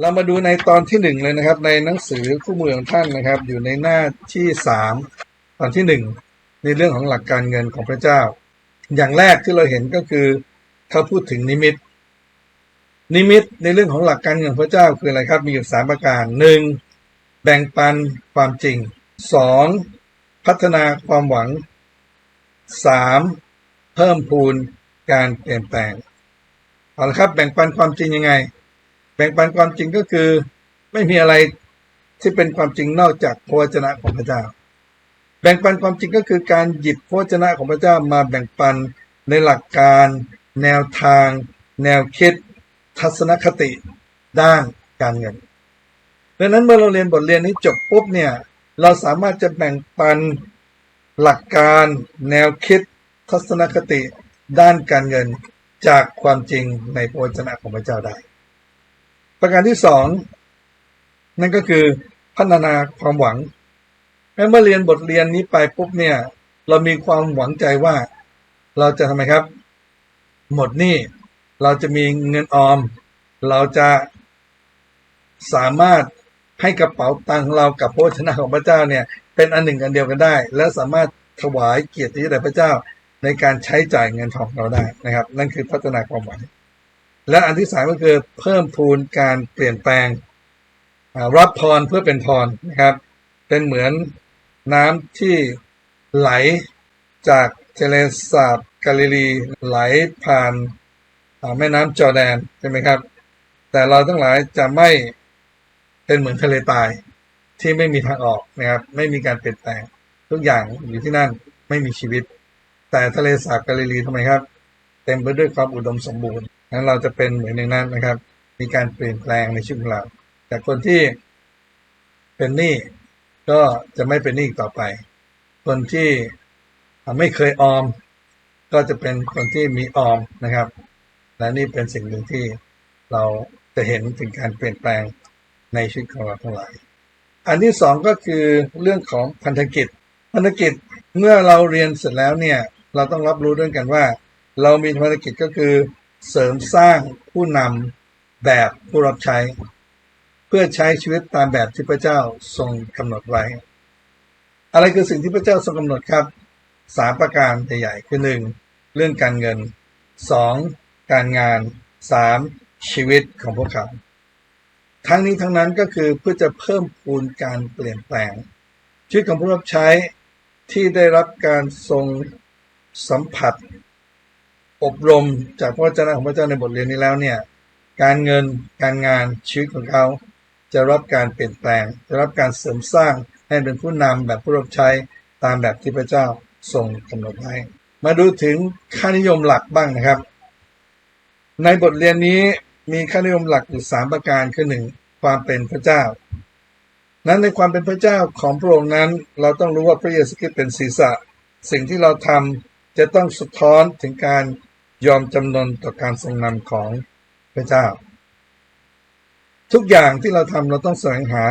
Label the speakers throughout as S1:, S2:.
S1: เรามาดูในตอนที่หนึ่งเลยนะครับ ในหนังสือคู่มือของท่านนะครับ อยู่ในหน้าที่สามตอนที่หนึ่งในเรื่องของหลักการเงินของพระเจ้า อย่างแรกที่เราเห็นก็คือเขาพูดถึงนิมิต นิมิตในเรื่องของหลักการเงินพระเจ้าคืออะไรครับ มีอยู่สามประการหนึ่งแบ่งปันความจริงสองพัฒนาความหวังสามเพิ่มพูนการเปลี่ยนแปลงเอาละครับ แบ่งปันความจริงยังไง แบ่งปันความจริงก็คือ ไม่มีอะไรที่เป็นความจริงนอกจากพระวจนะของพระเจ้า แบ่งปันความจริงก็คือการหยิบพระวจนะของพระเจ้ามาแบ่งปันในหลักการ แนวทาง แนวคิด ทัศนคติ ด้านการเงินดังนั้นเมื่อเราเรียนบทเรียนนี้จบปุ๊บเนี่ยเราสามารถจะแบ่งปันหลักการแนวคิด ทัศนคติ ด้านการเงินจากความจริงในพระวจนะของพระเจ้าได้ ประการที่สองนั่นก็คือพัฒนาความหวังเมื่อเรียนบทเรียนนี้ไปปุ๊บเนี่ย เรามีความหวังใจว่า เราจะทำไมครับ หมดหนี้เราจะมีเงินออม เราจะสามารถให้กระเป๋าตังค์ของเรากับพระวจนะของพระเจ้าเนี่ย เป็นอันหนึ่งอันเดียวกันได้ และสามารถถวายเกียรติแด่พระเจ้าในการใช้จ่ายเงินทองเราได้นะครับ นั่นคือพัฒนาความหวัง และอันที่สามก็คือเพิ่มพูนการเปลี่ยนแปลงรับพรเพื่อเป็นพรนะครับ เป็นเหมือนน้ำที่ไหลจากเทเลสาบกาลิลีไหลผ่านแม่น้ำจอแดนใช่ไหมครับ แต่เราทั้งหลายจะไม่เป็นเหมือนทะเลตายที่ไม่มีทางออกนะครับ ไม่มีการเปลี่ยนแปลงทุกอย่างอยู่ที่นั่นไม่มีชีวิต แต่ทะเลสาบกาลิลีทำไมครับ เต็มไปด้วยความอุดมสมบูรณ์ นั้นเราจะเป็นเหมือนอย่างนั้นนะครับ มีการเปลี่ยนแปลงในชีวิตของเรา แต่คนที่เป็นหนี้ก็จะไม่เป็นหนี้อีกต่อไป คนที่ไม่เคยออม ก็จะเป็นคนที่มีออมนะครับ และนี่เป็นสิ่งหนึ่งที่เราจะเห็นถึงการเปลี่ยนแปลงในชีวิตของเราทั้งหลาย อันที่สองก็คือเรื่องของพันธกิจ พันธกิจเมื่อเราเรียนเสร็จแล้วเนี่ย เราต้องรับรู้ด้วยกันว่า เรามีภารกิจก็คือ เสริมสร้างผู้นำแบบผู้รับใช้ เพื่อใช้ชีวิตตามแบบที่พระเจ้าทรงกำหนดไว้ อะไรคือสิ่งที่พระเจ้าทรงกำหนดครับสามประการใหญ่ๆคือหนึ่งเรื่องการเงินสองการงานสามชีวิตของพวกเขา ทั้งนี้ทั้งนั้นก็คือเพื่อจะเพิ่มพูนการเปลี่ยนแปลง ชีวิตของผู้รับใช้ที่ได้รับการทรงสัมผัส อบรมจากพระเจ้าของพระเจ้าในบทเรียนนี้แล้วเนี่ย การเงินการงานชีวิตของเขาจะรับการเปลี่ยนแปลง จะรับการเสริมสร้างให้เป็นผู้นำแบบผู้รับใช้ตามแบบที่พระเจ้าทรงกำหนดไว้มาดูถึงค่านิยมหลักบ้างนะครับ ในบทเรียนนี้มีค่านิยมหลักอยู่สามประการคือหนึ่งความเป็นพระเจ้า นั้นในความเป็นพระเจ้าของพระองค์นั้น เราต้องรู้ว่าพระเยซูคริสต์เป็นศีรษะ สิ่งที่เราทำจะต้องสะท้อนถึงการ ยอมจำนนต่อการทรงนำของพระเจ้า ทุกอย่างที่เราทำเราต้องแสวงหา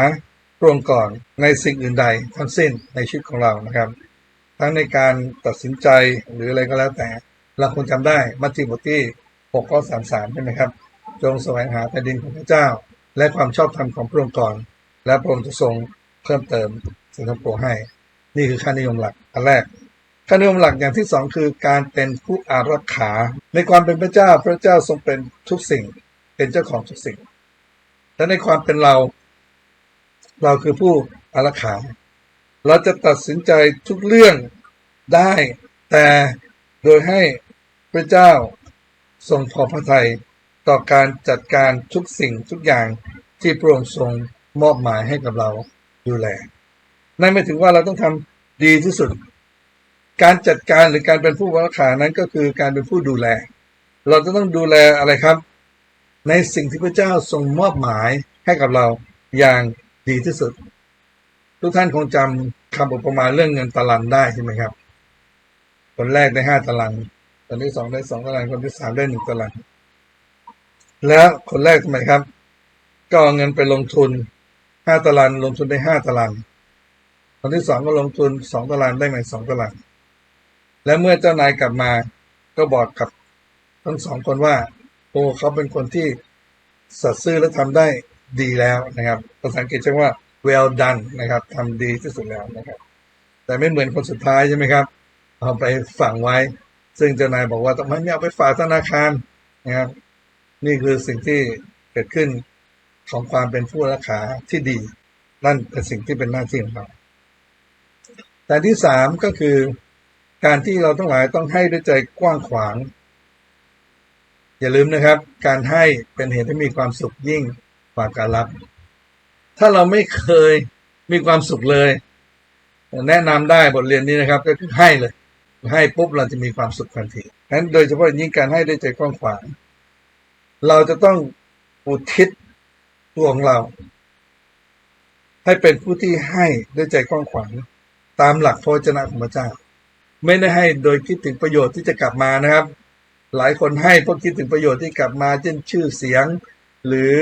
S1: พระองค์ก่อนในสิ่งอื่นใดทั้งสิ้นในชีวิตของเรานะครับ ทั้งในการตัดสินใจหรืออะไรก็แล้วแต่ เราคงจำได้มัทธิวบทที่6ข้อ33ใช่ไหมครับ จงแสวงหาแผ่นดินของพระเจ้า และความชอบธรรมของพระองค์ก่อน และพระองค์จะทรงเพิ่มเติมสิ่งทั้งปวงให้ นี่คือค่านิยมหลักอันแรก ค่านิยมหลักอย่างที่สองคือการเป็นผู้อารักขา ในความเป็นพระเจ้าพระเจ้าทรงเป็นทุกสิ่ง เป็นเจ้าของทุกสิ่ง และในความเป็นเรา เราคือผู้อารักขา เราจะตัดสินใจทุกเรื่องได้ แต่โดยให้พระเจ้าทรงพอพระทัยต่อการจัดการทุกสิ่งทุกอย่างที่พระองค์ทรงมอบหมายให้กับเราดูแล นั่นหมายถึงว่าเราต้องทำดีที่สุด การจัดการหรือการเป็นผู้รักษานั้นก็คือการเป็นผู้ดูแล เราจะต้องดูแลอะไรครับ ในสิ่งที่พระเจ้าทรงมอบหมายให้กับเราอย่างดีที่สุด ทุกท่านคงจำคำอุปมาเรื่องเงินตะลันได้ใช่ไหมครับ คนแรกได้ห้าตะลันคนที่สองได้สองตะลันคนที่สามได้หนึ่งตะลันแล้วคนแรกทำไมครับ ก็เอาเงินไปลงทุนห้าตะลันลงทุนได้ห้าตะลันคนที่สองก็ลงทุนสองตะลันได้ไหมสองตะลัน และเมื่อเจ้านายกลับมาก็บอกกับทั้งสองคนว่า โอ้เขาเป็นคนที่สัตย์ซื่อและทำได้ดีแล้วนะครับภาษาอังกฤษใช้ว่า well done นะครับทำดีที่สุดแล้วนะครับ แต่ไม่เหมือนคนสุดท้ายใช่ไหมครับ เอาไปฝังไว้ ซึ่งเจ้านายบอกว่าทำไมไม่เอาไปฝากธนาคารนะครับ นี่คือสิ่งที่เกิดขึ้นของความเป็นผู้รักษาที่ดี นั่นเป็นสิ่งที่เป็นหน้าที่ของเราแต่ที่สามก็คือ การที่เราทั้งหลายต้องให้ด้วยใจกว้างขวาง อย่าลืมนะครับ การให้เป็นเหตุให้มีความสุขยิ่งกว่าการรับ ถ้าเราไม่เคยมีความสุขเลย แนะนำได้บทเรียนนี้นะครับ ก็คือให้เลย ให้ปุ๊บเราจะมีความสุขทันทีนั้นโดยเฉพาะยิ่งการให้ด้วยใจกว้างขวาง เราจะต้องอุทิศตัวของเรา ให้เป็นผู้ที่ให้ด้วยใจกว้างขวางตามหลักพระวจนะของพระเจ้า ไม่ได้ให้โดยคิดถึงประโยชน์ที่จะกลับมานะครับ หลายคนให้เพราะคิดถึงประโยชน์ที่กลับมา เช่นชื่อเสียง หรือ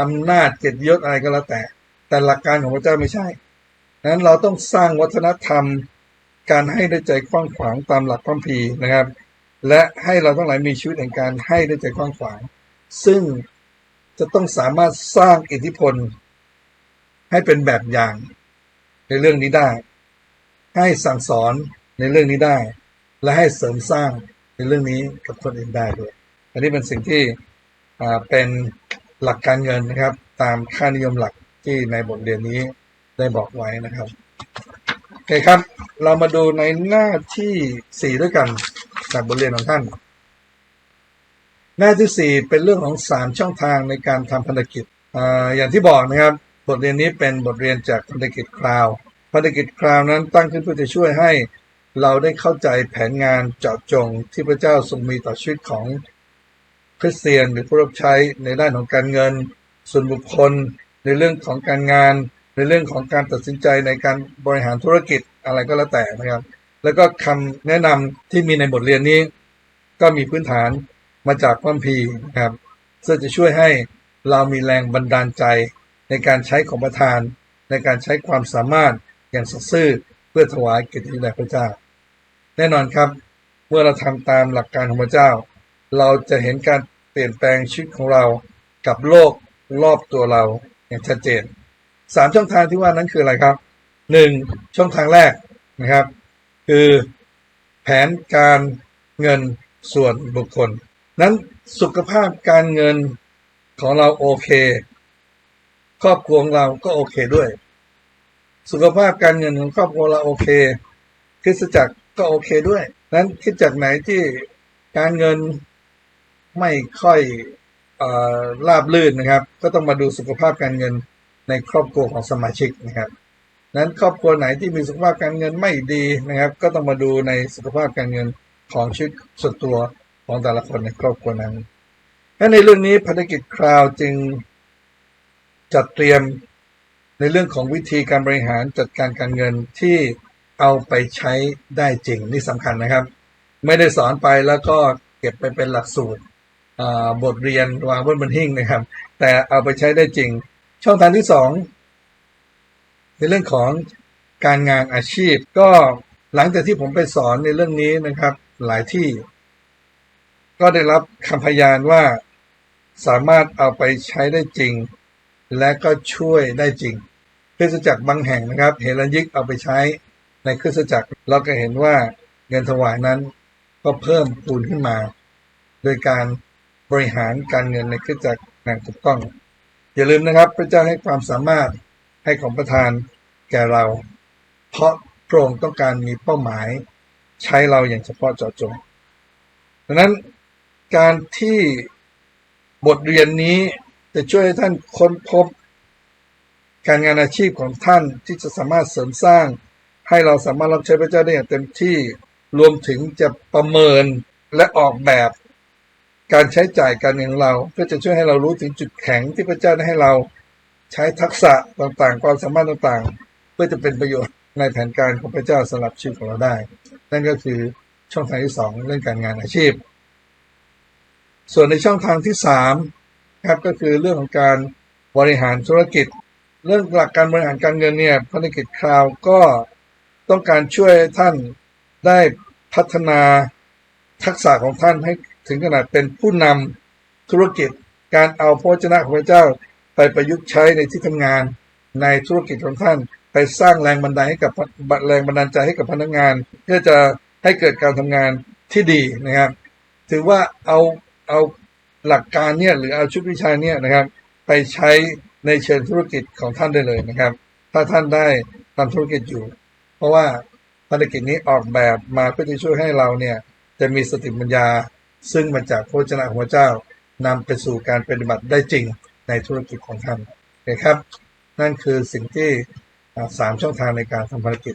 S1: อำนาจเกียรติยศอะไรก็แล้วแต่ แต่หลักการของพระเจ้าไม่ใช่นั้นเราต้องสร้างวัฒนธรรม การให้ด้วยใจกว้างขวางตามหลักพระคัมภีนะครับ และให้เราทั้งหลายมีชีวิตแห่งการให้ด้วยใจกว้างขวาง ซึ่งจะต้องสามารถสร้างอิทธิพล ให้เป็นแบบอย่างในเรื่องนี้ได้ ให้สั่งสอน ในเรื่องนี้ได้ และให้เสริมสร้างในเรื่องนี้กับคนอื่นได้ด้วย อันนี้เป็นสิ่งที่เป็นหลักการเงินนะครับ ตามค่านิยมหลักที่ในบทเรียนนี้ได้บอกไว้นะครับโอเคครับ เรามาดูในหน้าที่สี่ด้วยกันจากบทเรียนของท่าน หน้าที่สี่เป็นเรื่องของสามช่องทางในการทำพันธกิจออย่างที่บอกนะครับ บทเรียนนี้เป็นบทเรียนจากพันธกิจคราวพันธกิจคราวนั้นตั้งขึ้นเพื่อจะช่วยให้ เราได้เข้าใจแผนงานเจาะจงที่พระเจ้าทรงมีต่อชีวิตของคริสเตียนหรือผู้รับใช้ในด้านของการเงิน ส่วนบุคคลในเรื่องของการงาน ในเรื่องของการตัดสินใจในการบริหารธุรกิจอะไรก็แล้วแต่นะครับ แล้วก็คำแนะนำที่มีในบทเรียนนี้ ก็มีพื้นฐานมาจากพระคัมภีร์นะครับซึ่งจะช่วยให้เรามีแรงบันดาลใจในการใช้ของประทาน ในการใช้ความสามารถอย่างสัตย์ซื่อเพื่อถวายเกียรติแด่พระเจ้า แน่นอนครับ เมื่อเราทำตามหลักการของพระเจ้า เราจะเห็นการเปลี่ยนแปลงชีวิตของเรากับโลกรอบตัวเราอย่างชัดเจนสามช่องทางที่ว่านั้นคืออะไรครับหนึ่งช่องทางแรกนะครับ คือแผนการเงินส่วนบุคคล นั้นสุขภาพการเงินของเราโอเค ครอบครัวของเราก็โอเคด้วย สุขภาพการเงินของครอบครัวเราโอเคคริสตจักร ก็โอเคด้วย นั้นคริสตจักไหนที่การเงินไม่ค่อยอราบลื่นนะครับ ก็ต้องมาดูสุขภาพการเงินในครอบครัวของสมาชิกนะครับนั้นครอบครัวไหนที่มีสุขภาพการเงินไม่ดีนะครับ ก็ต้องมาดูในสุขภาพการเงินของชีวิตส่วนตัวของแต่ละคนในครอบครัวนั้นและในเรื่องนี้ภารกิจคราวจึงจัดเตรียมในเรื่องของวิธีการบริหารจัดการการเงินที่ เอาไปใช้ได้จริงนี่สำคัญนะครับ ไม่ได้สอนไปแล้วก็เก็บไปเป็นหลักสูตรบทเรียนวางบนบนหิ้งนะครับ แต่เอาไปใช้ได้จริง ช่องทางที่สองในเรื่องของการงานอาชีพ ก็หลังจากที่ผมไปสอนในเรื่องนี้นะครับ หลายที่ ก็ได้รับคำพยานว่าสามารถเอาไปใช้ได้จริง และก็ช่วยได้จริงคริสตจักบางแห่งนะครับ เฮลันยิกเอาไปใช้ ในคริสตจักรเราก็เห็นว่าเงินถวายนั้นก็เพิ่มพูนขึ้นมา โดยการบริหารการเงินในคริสตจักรอย่างถูกต้อง อย่าลืมนะครับ พระเจ้าให้ความสามารถให้ของประทานแก่เรา เพราะพระองค์ต้องการมีเป้าหมายใช้เราอย่างเฉพาะเจาะจงดังนั้นการที่บทเรียนนี้จะช่วยให้ท่านค้นพบ การงานอาชีพของท่านที่จะสามารถเสริมสร้าง ให้เราสามารถรับใช้พระเจ้าได้อย่างเต็มที่รวมถึงจะประเมินและออกแบบ การใช้จ่ายการเงินเรา เพื่อจะช่วยให้เรารู้ถึงจุดแข็งที่พระเจ้าได้ให้เราใช้ทักษะต่างๆ ความสามารถต่างๆ เพื่อจะเป็นประโยชน์ในแผนการของพระเจ้าสำหรับชีวิตของเราได้ นั่นก็คือช่องทางที่สองเรื่องการงานอาชีพ ส่วนในช่องทางที่สามครับก็คือเรื่องของการบริหารธุรกิจ เรื่องหลักการบริหารการเงินเนี่ยภารกิจคราวก็ ต้องการช่วยท่านได้พัฒนาทักษะของท่านให้ถึงขนาดเป็นผู้นำธุรกิจการเอาพระวจนะของพระเจ้าไปประยุกต์ใช้ในที่ทำงานในธุรกิจของท่าน ไปสร้างแรงบันดาลให้กับแรงบันดาลใจให้กับพนักงาน เพื่อจะให้เกิดการทำงานที่ดีนะครับ ถือว่าเอาเอาหลักการเนี่ยหรือเอาชุดวิชาเนี่ยนะครับ ไปใช้ในเชิงธุรกิจของท่านได้เลยนะครับ ถ้าท่านได้ทำธุรกิจอยู่ เพราะว่าภารกิจนี้ออกแบบมาเพื่อที่ช่วยให้เราเนี่ยจะมีสติปัญญา ซึ่งมาจากพระวจนะของพระเจ้านำไปสู่การปฏิบัติได้จริงในธุรกิจของท่านนะครับ นั่นคือสิ่งที่สามช่องทางในการทำภารกิจ